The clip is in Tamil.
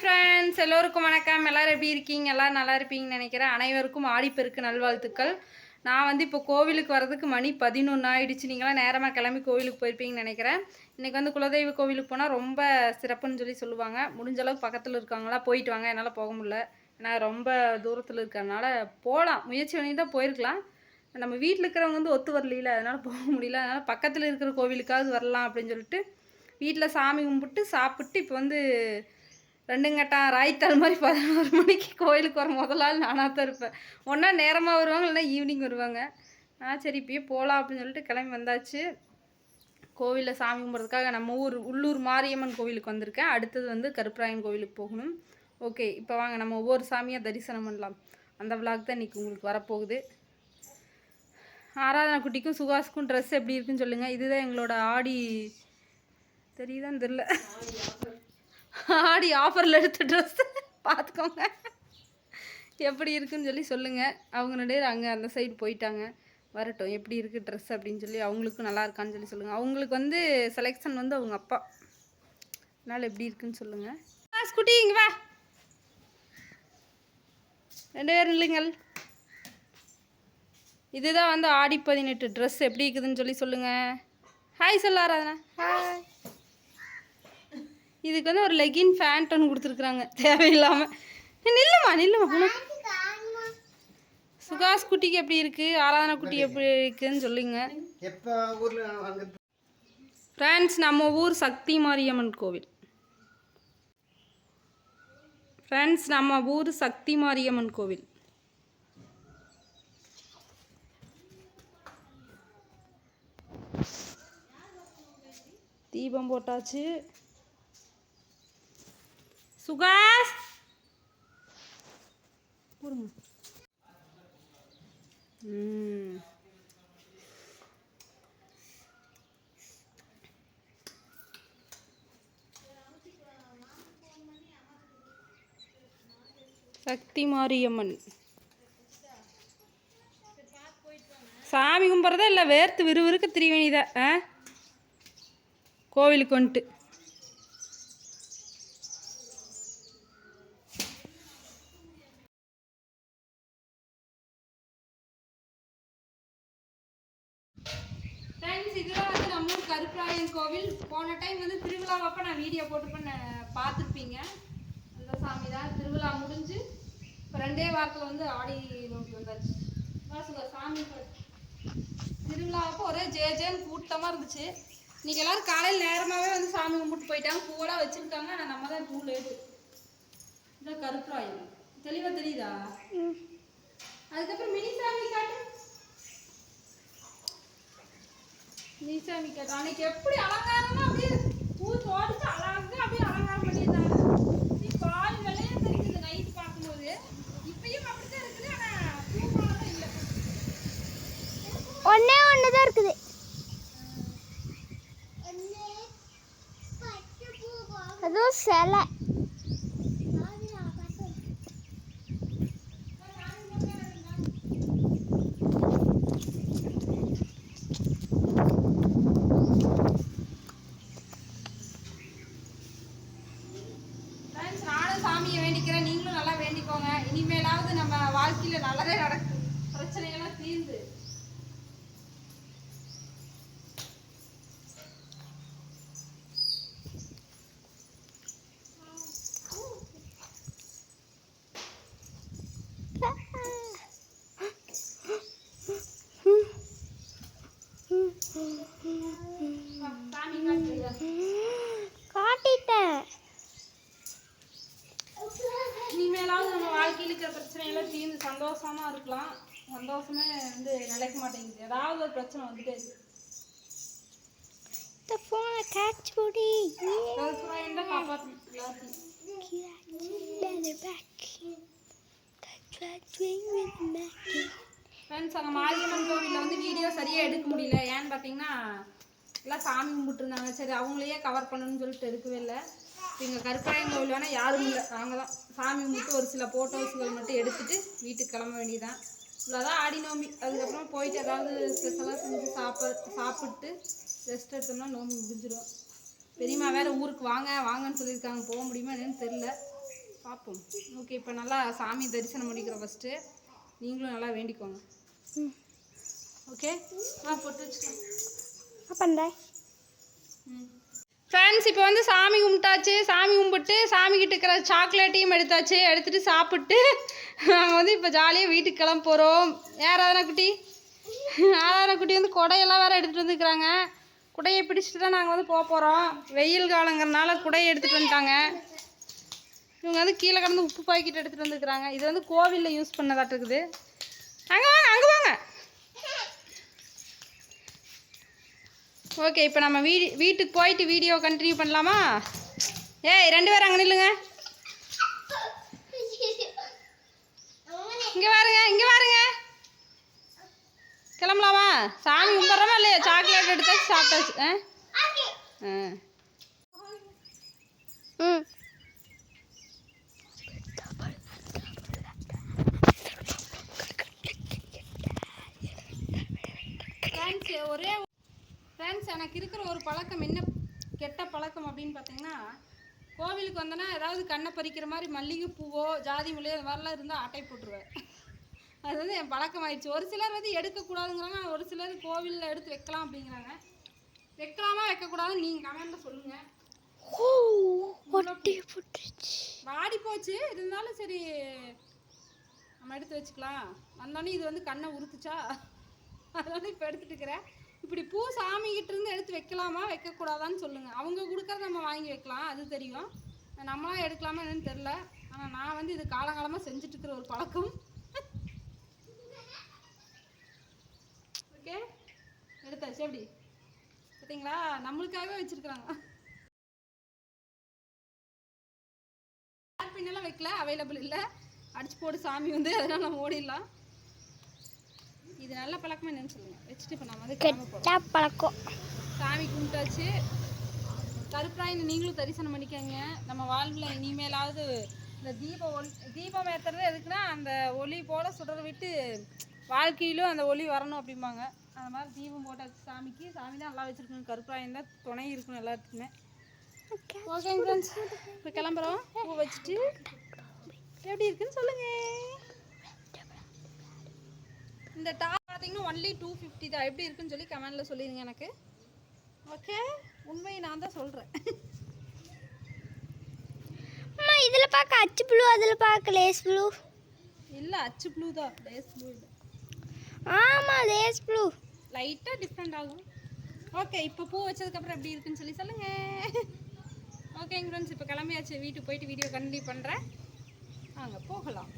ஃப்ரெண்ட்ஸ் எல்லோருக்கும் வணக்கம். எல்லாரும் எப்படி இருக்கீங்க? எல்லோரும் நல்லா இருப்பீங்கன்னு நினைக்கிறேன். அனைவருக்கும் ஆடிப்பெருக்கு நல்வாழ்த்துக்கள். நான் வந்து இப்போ கோவிலுக்கு வரதுக்கு மணி பதினொன்று ஆயிடுச்சு. நீங்களாம் நேரமாக கிளம்பி கோவிலுக்கு போயிருப்பீங்கன்னு நினைக்கிறேன். இன்றைக்கி வந்து குலதெய்வ கோவிலுக்கு போனால் ரொம்ப சிறப்புன்னு சொல்லி சொல்லுவாங்க. முடிஞ்ச அளவுக்கு பக்கத்தில் இருக்காங்களா போயிட்டு வாங்க. என்னால் போக முடியல. ஏன்னா ரொம்ப தூரத்தில் இருக்கிறனால போகலாம் முயற்சி பண்ணி தான் போயிருக்கலாம். நம்ம வீட்டில் இருக்கிறவங்க வந்து ஒத்து வரலையில. அதனால் போக முடியல. அதனால் பக்கத்தில் இருக்கிற கோவிலுக்காவது வரலாம் அப்படின்னு சொல்லிட்டு வீட்டில் சாமி கும்பிட்டு சாப்பிட்டு இப்போ வந்து ரெண்டுங்கட்டான் ராய்த்தால் மாதிரி பதினோரு மணிக்கு கோயிலுக்கு வர முதல் ஆள் நானாக தான் இருப்பேன். ஒன்றா நேரமாக வருவாங்க இல்லைன்னா ஈவினிங் வருவாங்க. ஆ சரி இப்பயே போகலாம் அப்படின்னு சொல்லிட்டு கிளம்பி வந்தாச்சு. கோவிலில் சாமி கும்பிட்றதுக்காக நம்ம ஊர் உள்ளூர் மாரியம்மன் கோவிலுக்கு வந்திருக்கேன். அடுத்தது வந்து கருப்பராயன் கோவிலுக்கு போகணும். ஓகே இப்போ வாங்க நம்ம ஒவ்வொரு சாமியாக தரிசனம் பண்ணலாம். அந்த விளாக் தான் இன்றைக்கி உங்களுக்கு வரப்போகுது. ஆராதனா குட்டிக்கும் சுகாஸுக்கும் ட்ரெஸ் எப்படி இருக்குன்னு சொல்லுங்கள் இதுதான் எங்களோட ஆடி தெரியுதான்னு தெரில ஆடி ஆஃபரில் எடுத்த ட்ரெஸ்ஸு பார்த்துக்கோங்க எப்படி இருக்குன்னு சொல்லி சொல்லுங்கள் அவங்க நடுவே அங்கே அந்த சைடு போயிட்டாங்க. வரட்டும். எப்படி இருக்குது ட்ரெஸ் அப்படின்னு சொல்லி அவங்களுக்கும் நல்லா இருக்கான்னு சொல்லி சொல்லுங்கள் அவங்களுக்கு வந்து செலெக்ஷன் வந்து அவங்க அப்பா. அதனால் எப்படி இருக்குன்னு சொல்லுங்கள் ஆ ஸ்குட்டி இங்கே வா. ரெண்டு பேரும் இல்லைங்கள் இதுதான் வந்து ஆடி பதினெட்டு ட்ரெஸ் எப்படி இருக்குதுன்னு சொல்லி சொல்லுங்கள் ஹாய் சொல்லாராதனா. ஹாய் இதுக்கு வந்து ஒரு லெகின் ஃபேண்ட் ஒன்று கொடுத்துருக்குறாங்க. தேவையில்லாமல் நில்லுமா நில்லுமா உனக்கு. சுகாஸ் குட்டிக்கு எப்படி இருக்குது ஆராதனா குட்டி எப்படி இருக்குதுன்னு சொல்லுங்க. ஃப்ரெண்ட்ஸ் நம்ம ஊர் சக்தி மாரியம்மன் கோவில். ஃப்ரெண்ட்ஸ் நம்ம ஊர் சக்தி மாரியம்மன் கோவில். தீபம் போட்டாச்சு. ம். சக்தி மாரியம்மன். சாமி கும்பிட்றதா இல்லை வேர்த்து விறுவிறுக்க திரிவேணிதா ஆ? கோவிலுக்கு வந்துட்டு. ஃப்ரெண்ட்ஸ் இதெல்லாம் வந்து நம்ம ஊர் கருப்பராயன் கோவில். போன டைம் வந்து திருவிழாவப்ப நான் வீடியோ போட்டுப்பேன் பார்த்துருப்பீங்க. அந்த சாமி தான். திருவிழா முடிஞ்சு இப்போ ரெண்டே வாரத்தில் வந்து ஆடி நோம்பி வந்தாச்சு. வாசுங்க சாமி. திருவிழாவப்போ ஒரே ஜே ஜேன்னு கூட்டமாக இருந்துச்சு. இன்னைக்கு எல்லாரும் காலையில் நேரமாகவே வந்து சாமி கும்பிட்டு போயிட்டாங்க. பூவெல்லாம் வச்சுருக்காங்க. ஆனால் நம்ம தான் பூ லேட்டு. இதான் கருப்பராயன். தெளிவாக தெரியுதா? அதுக்கப்புறம் மினி சாமி காட்டு நீசாமி கேட்டா அன்னைக்கு எப்படி அலங்காரமா அப்படியே பூ தோடிச்சு அழகா அப்படியே அலங்காரம் பண்ணியிருந்தாங்க நீ பால் வெள்ளையே தெரியுது நைட் பார்க்கும்போது இப்பயும் அப்படித்தான் இருக்குது ஆனா பூ மாலை இல்லை ஒன்னே ஒன்று தான் இருக்குது அதுவும் சிலை ஃப்ரெண்ட்ஸ் நானும் சாமியை வேண்டிக்கிறேன் நீங்களும் நல்லா வேண்டிக்கோங்க இனிமேலாவது நம்ம வாழ்க்கையில நல்லதே நடக்கும். பிரச்சனைகள்லாம் தீர்ந்து சாமி காட்டுறியா காட்டிட்டேன் இனிமேலாவது நம்ம வாழ்க்கையில் இருக்கிற பிரச்சனையெல்லாம் தீர்ந்து சந்தோஷமா இருக்கலாம். சந்தோஷமே வந்து நிலைக்க மாட்டேங்குது. ஏதாவது ஒரு பிரச்சனை வந்துட்டே இருக்கு. இந்த ஃபோனை கேட்ச் புடி ஃப்ரெண்ட்ஸ் அங்கே மாரியம்மன் கோவிலில் வந்து வீடியோ சரியாக எடுக்க முடியல. ஏன்னு பார்த்தீங்கன்னா எல்லாம் சாமி கும்பிட்டுருந்தாங்க. சரி அவங்களையே கவர் பண்ணணும்னு சொல்லிட்டு எடுக்கவே இல்லை. எங்கள் கருப்பராயன் கோவில் வேணால் யாரும் இல்லை. நாங்கள் தான் சாமி கும்பிட்டு ஒரு சில ஃபோட்டோஸ்கள் மட்டும் எடுத்துட்டு வீட்டுக்கு கிளம்ப வேண்டியதான் இவ்வளோதான் ஆடி நோம்பி அதுக்கப்புறம் போயிட்டு ஏதாவது ஸ்பெஷலாக செஞ்சு சாப்பிட சாப்பிட்டு ரெஸ்ட் எடுத்தோம்னா நோம்பி முடிஞ்சிடும். பெரியம்மா வேற ஊருக்கு வாங்க வாங்கன்னு சொல்லியிருக்காங்க. போக முடியுமா என்னன்னு தெரில பார்ப்போம். ஓகே இப்போ நல்லா சாமி தரிசனம் பண்ணிக்கிறோம் ஃபஸ்ட்டு நீங்களும் நல்லா வேண்டிக்கோங்க. ம். ஓகே ஆ போட்டு வச்சுக்கலாம் பண்ணுறேன் ஃப்ரெண்ட்ஸ் இப்போ வந்து சாமி கும்பிட்டாச்சு சாமி கும்பிட்டு சாமி கிட்ட இருக்கிற சாக்லேட்டையும் எடுத்தாச்சு எடுத்துட்டு சாப்பிட்டு நாங்கள் வந்து இப்போ ஜாலியாக வீட்டுக்கு கிளம்ப போகிறோம் யாராவது குட்டி? ஆராதனை குட்டி வந்து குடையெல்லாம் வேறு எடுத்துகிட்டு வந்துருக்குறாங்க. குடையை பிடிச்சிட்டு தான் நாங்கள் வந்து போக போகிறோம் வெயில் காலங்கிறனால குடையை எடுத்துகிட்டு வந்துட்டாங்க. இவங்க வந்து கீழே கிடந்து உப்பு பாக்கெட் எடுத்துகிட்டு வந்துருக்குறாங்க. இது வந்து கோவிலில் யூஸ் பண்ணதாட்டு இருக்குது. அங்கே வாங்க அங்கே வாங்க. ஓகே இப்போ நம்ம வீடு வீட்டுக்கு போயிட்டு வீடியோ கண்டினியூ பண்ணலாமா? ஏய் ரெண்டு பேரும் அங்கே நில்லுங்க. இங்கே பாருங்க இங்கே பாருங்க. கிளம்பலாமா? சாமி கும்பிட்றோமா இல்லையா? சாக்லேட் எடுத்து சாப்பிட்டாச்சு. ஆ? ஆ. ம். ஒரே ஃப்ரெண்ட்ஸ் எனக்கு இருக்கிற ஒரு பழக்கம் என்ன? கெட்ட பழக்கம் அப்படின்னு பார்த்தீங்கன்னா கோவிலுக்கு வந்தேன்னா ஏதாவது கண்ணை பறிக்கிற மாதிரி மல்லிகை பூவோ ஜாதி முல்லையோ அது மாதிரிலாம் இருந்தால் அட்டை போட்டுருவேன். அது வந்து என் பழக்கம் ஆயிடுச்சு ஒரு சிலர் வந்து எடுக்கக்கூடாதுங்கிறாங்க ஒரு சிலர் கோவிலில் எடுத்து வைக்கலாம் அப்படிங்கிறாங்க. வைக்கலாமா வைக்கக்கூடாதுன்னு நீங்கள் கமெண்ட்டில் சொல்லுங்கள் வாடி போச்சு. இருந்தாலும் சரி நம்ம எடுத்து வச்சுக்கலாம். வந்தோடனே இது வந்து கண்ணை உறுத்துச்சா? அதனால இப்போ எடுத்துட்டு இருக்கிறேன். இப்படி பூ சாமி கிட்ட இருந்து எடுத்து வைக்கலாமா? வைக்கக்கூடாதான்னு சொல்லுங்க. அவங்க கொடுக்கறத நம்ம வாங்கி வைக்கலாம். அது தெரியும். நம்மளாம் எடுக்கலாமா என்னன்னு தெரில ஆனால் நான் வந்து இது காலங்காலமாக செஞ்சுட்டு இருக்கிற ஒரு பழக்கம். ஓகே எடுத்தாச்சு எப்படி? பார்த்தீங்களா நம்மளுக்காகவே வச்சுருக்குறாங்க. பின்னெல்லாம் வைக்கல? அவைலபிள் இல்லை. அடிச்சு போட்டு சாமி வந்து. அதனால நம்ம ஓடிடலாம். இது நல்ல பழக்கமா என்னன்னு சொல்லுங்க. வச்சுட்டு இப்போ நம்ம வந்து. கெட்டா பழக்கம். சாமி கும்பிட்டாச்சு. கருப்பராயன் நீங்களும் தரிசனம் பண்ணிக்கங்க. நம்ம வாழ்வில் இனிமேலாவது இந்த தீப ஒளி தீபம் ஏற்றுறது எதுக்குன்னா அந்த ஒளி போல் சுடரை விட்டு வாழ்க்கையிலும் அந்த ஒளி வரணும் அப்படிம்பாங்க. அந்த மாதிரி தீபம் போட்டாச்சு சாமிக்கு. சாமி தான் நல்லா வச்சுருக்கணும். கருப்பராயன் தான் துணை இருக்கணும் எல்லாத்துக்குமே. ஓகேங்க ஃப்ரெண்ட்ஸ் இப்போ கிளம்புறோம். பூ வச்சுட்டு எப்படி இருக்குன்னு சொல்லுங்க. இந்த டாப் பார்த்தீங்கன்னா ஒன்லி டூ ஃபிஃப்டி தான். எப்படி இருக்குன்னு சொல்லி கமெண்டில் சொல்லிடுங்க எனக்கு. ஓகே உண்மையை நான் தான் சொல்கிறேன் இதில் பார்க்க அச்சு ப்ளூ அதில் பார்க்க லேஸ் ப்ளூ இல்லை அச்சு ப்ளூ தான். லேஸ் ப்ளூ இல்லை. ஆமாம் லேஸ் ப்ளூ லைட்டாக டிஃப்ரெண்ட் ஆகும். ஓகே இப்போ பூ வச்சதுக்கப்புறம் எப்படி இருக்குன்னு சொல்லி சொல்லுங்கள் ஓகேங்க ஃப்ரெண்ட்ஸ் இப்போ கிளம்பியாச்சு. வீட்டுக்கு போயிட்டு வீடியோ கண்டினியூ பண்ணுறேன் வாங்க போகலாம்.